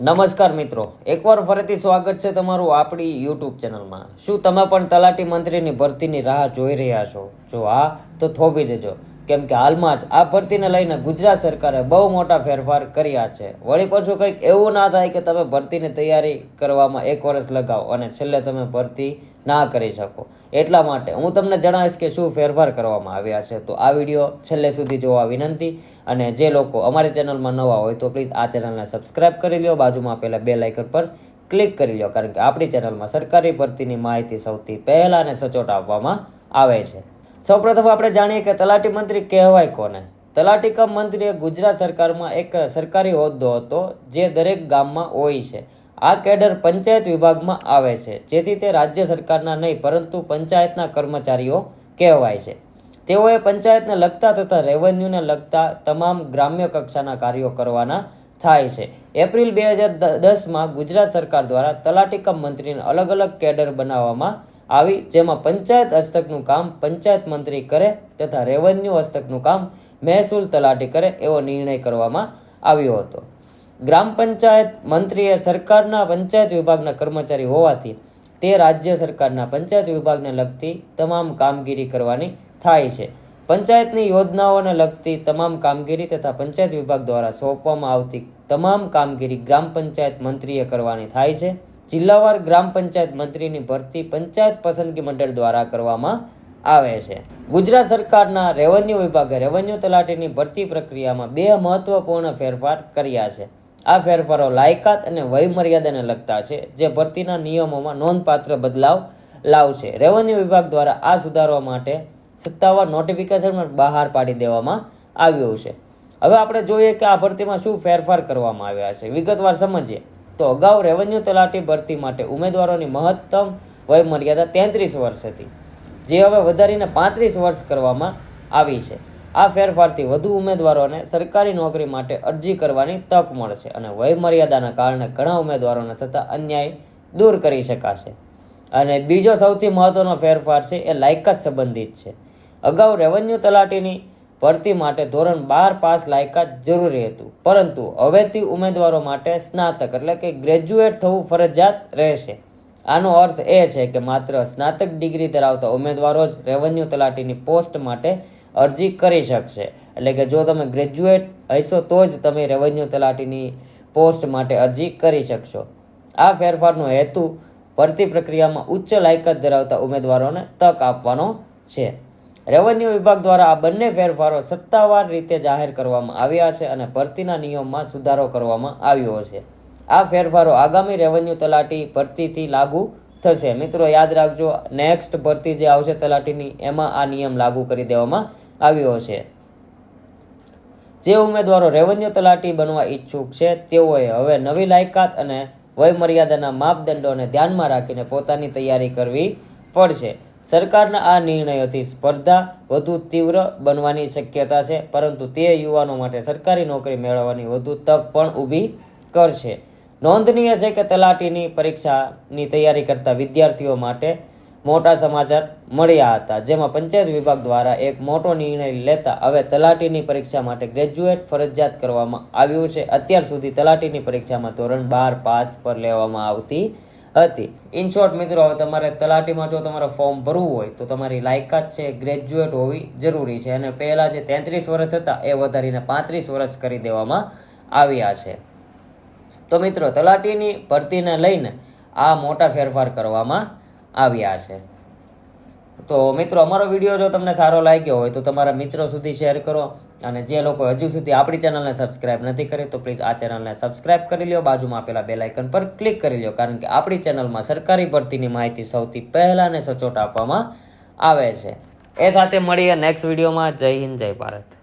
નમસ્કાર મિત્રો. એકવાર ફરીથી સ્વાગત છે તમારું આપણી યુટ્યુબ ચેનલમાં. શું તમે પણ તલાટી મંત્રીની ભરતીની રાહ જોઈ રહ્યા છો? જો હા, તો થોભી જજો. કેમ કે હાલમાં જ આ ભરતીને લઈને ગુજરાત સરકારે બહુ મોટા ફેરફાર કર્યા છે. વળી પાછું કંઈક એવું ના થાય કે તમે ભરતીની તૈયારી કરવામાં એક વર્ષ લગાવો અને છેલ્લે તમે ભરતી ના કરી શકો. એટલા માટે હું તમને જણાવીશ કે શું ફેરફાર કરવામાં આવ્યા છે. તો આ વીડિયો છેલ્લે સુધી જોવા વિનંતી અને જે લોકો અમારી ચેનલમાં નવા હોય તો પ્લીઝ આ ચેનલને સબસ્ક્રાઇબ કરી લો બાજુમાં પહેલાં બે લાઇકન પર ક્લિક કરી લો કારણ કે આપણી ચેનલમાં સરકારી ભરતીની માહિતી સૌથી પહેલાં અને સચોટ આપવામાં આવે છે. સૌપ્રથમ આપણે જાણીએ કે તલાટી મંત્રી કહેવાય કોને? તલાટી કમ મંત્રી એ ગુજરાત સરકારમાં એક સરકારી હોદ્દો હતો જે દરેક ગામમાં હોય છે. આ કેડર પંચાયત વિભાગમાં આવે છે, જેથી તે રાજ્ય સરકારના નહીં, પરંતુ પંચાયતના કર્મચારીઓ કહેવાય છે. તેઓએ પંચાયતને લગતા તથા રેવન્યુને લગતા તમામ ગ્રામ્ય કક્ષાના કાર્યો કરવાના થાય છે. એપ્રિલ બે હજાર દસમાં ગુજરાત સરકાર દ્વારા તલાટી કમ મંત્રીને અલગ અલગ કેડર બનાવવામાં આવી જેમાં પંચાયત હસ્તકનું કામ પંચાયત મંત્રી કરે તથા રેવન્યુ હસ્તકનું કામ મહેસૂલ તલાટી કરે એવો નિર્ણય કરવામાં આવ્યો હતો. ગ્રામ પંચાયત મંત્રીએ સરકારના પંચાયત વિભાગના કર્મચારી હોવાથી તે રાજ્ય સરકારના પંચાયત વિભાગને લગતી તમામ કામગીરી કરવાની થાય છે. પંચાયતની યોજનાઓને લગતી તમામ કામગીરી તથા પંચાયત વિભાગ દ્વારા સોંપવામાં આવતી તમામ કામગીરી ગ્રામ પંચાયત મંત્રીએ કરવાની થાય છે. જિલ્લાવાર ગ્રામ પંચાયત મંત્રીની ભરતી પંચાયત પસંદગી મંડળ દ્વારા કરવામાં આવે છે. ગુજરાત સરકારના રેવન્યુ વિભાગે રેવન્યુ તલાટીની ભરતી પ્રક્રિયામાં બે મહત્વપૂર્ણ ફેરફાર કર્યા છે. આ ફેરફારો લાયકાત અને વયમર્યાદાને લગતા છે, જે ભરતીના નિયમોમાં નોંધપાત્ર બદલાવ લાવશે. રેવન્યુ વિભાગ દ્વારા આ સુધારવા માટે સત્તાવાર નોટિફિકેશન બહાર પાડી દેવામાં આવ્યું છે. હવે આપણે જોઈએ કે આ ભરતીમાં શું ફેરફાર કરવામાં આવ્યા છે. વિગતવાર સમજીએ. તો અગાઉ રેવન્યુ તલાટી ભરતી માટે ઉમેદવારોની મહત્તમ વય મર્યાદા તેત્રીસ વર્ષ હતી, જે હવે વધારીને પાંત્રીસ વર્ષ કરવામાં આવી છે. આ ફેરફારથી વધુ ઉમેદવારોને સરકારી નોકરી માટે અરજી કરવાની તક મળશે અને વય મર્યાદાના કારણે ઘણા ઉમેદવારોને થતા અન્યાય દૂર કરી શકાશે. અને બીજો સૌથી મહત્વનો ફેરફાર છે, એ લાયકાત સંબંધિત છે. અગાઉ રેવન્યુ તલાટીની ભરતી માટે ધોરણ બાર પાસ લાયકાત જરૂરી હતું. પરંતુ હવેથી ઉમેદવારો માટે સ્નાતક એટલે કે ગ્રેજ્યુએટ થવું ફરજિયાત રહેશે. આનો અર્થ એ છે કે માત્ર સ્નાતક ડિગ્રી ધરાવતા ઉમેદવારો જ રેવન્યુ તલાટીની પોસ્ટ માટે અરજી કરી શકશે. એટલે કે જો તમે ગ્રેજ્યુએટ હશો તો જ તમે રેવન્યુ તલાટીની પોસ્ટ માટે અરજી કરી શકશો. આ ફેરફારનો હેતુ ભરતી પ્રક્રિયામાં ઉચ્ચ લાયકાત ધરાવતા ઉમેદવારોને તક આપવાનો છે. રેવન્યુ વિભાગ દ્વારા આ બંને ફેરફારો સત્તાવાર રીતે જાહેર કરવામાં આવ્યા છે અને ભરતીના નિયમમાં સુધારો કરવામાં આવ્યો છે. આ ફેરફારો આગામી રેવન્યુ તલાટી ભરતીથી લાગુ થશે. મિત્રો, યાદ રાખજો નેક્સ્ટ ભરતી જે આવશે તલાટીની, એમાં આ નિયમ લાગુ કરી દેવામાં આવ્યો છે. જે ઉમેદવારો રેવન્યુ તલાટી બનવા ઈચ્છુક છે, તેઓએ હવે નવી લાયકાત અને વયમર્યાદાના માપદંડોને ધ્યાનમાં રાખીને પોતાની તૈયારી કરવી પડશે. સરકારના આ નિર્ણયોથી સ્પર્ધા વધુ તીવ્ર બનવાની શક્યતા છે, પરંતુ તે યુવાનો માટે સરકારી નોકરી મેળવવાની વધુ તક પણ ઊભી કરશે. નોંધનીય છે કે તલાટીની પરીક્ષાની તૈયારી કરતા વિદ્યાર્થીઓ માટે મોટા સમાચાર મળ્યા હતા, જેમાં પંચાયત વિભાગ દ્વારા એક મોટો નિર્ણય લેતા હવે તલાટીની પરીક્ષા માટે ગ્રેજ્યુએટ ફરજિયાત કરવામાં આવ્યું છે. અત્યાર સુધી તલાટીની પરીક્ષામાં ધોરણ બાર પાસ પર લેવામાં આવતી હતી. ઇન શોર્ટ મિત્રો, હવે તમારે તલાટીમાં જો તમારે ફોર્મ ભરવું હોય, તો તમારી લાયકાત છે ગ્રેજ્યુએટ હોવી જરૂરી છે. અને પહેલાં જે તેત્રીસ વર્ષ હતા, એ વધારીને પાંત્રીસ વર્ષ કરી દેવામાં આવ્યા છે. તો મિત્રો, તલાટીની ભરતીને લઈને આ મોટા ફેરફાર કરવામાં આવ્યા છે. તો મિત્રો, અમારો વીડિયો જો તમને સારો લાગ્યો હોય તો તમારા મિત્રો સુધી શેર કરો અને જે લોકો હજુ સુધી આપણી ચેનલને સબસ્ક્રાઇબ નથી કરી તો પ્લીઝ આ ચેનલને સબસ્ક્રાઇબ કરી લો બાજુમાં આપેલા બેલાઇકન પર ક્લિક કરી લો કારણ કે આપણી ચેનલમાં સરકારી ભરતીની માહિતી સૌથી પહેલાં અને સચોટ આપવામાં આવે છે. એ સાથે મળીએ નેક્સ્ટ વિડીયોમાં. જય હિન્દ, જય ભારત.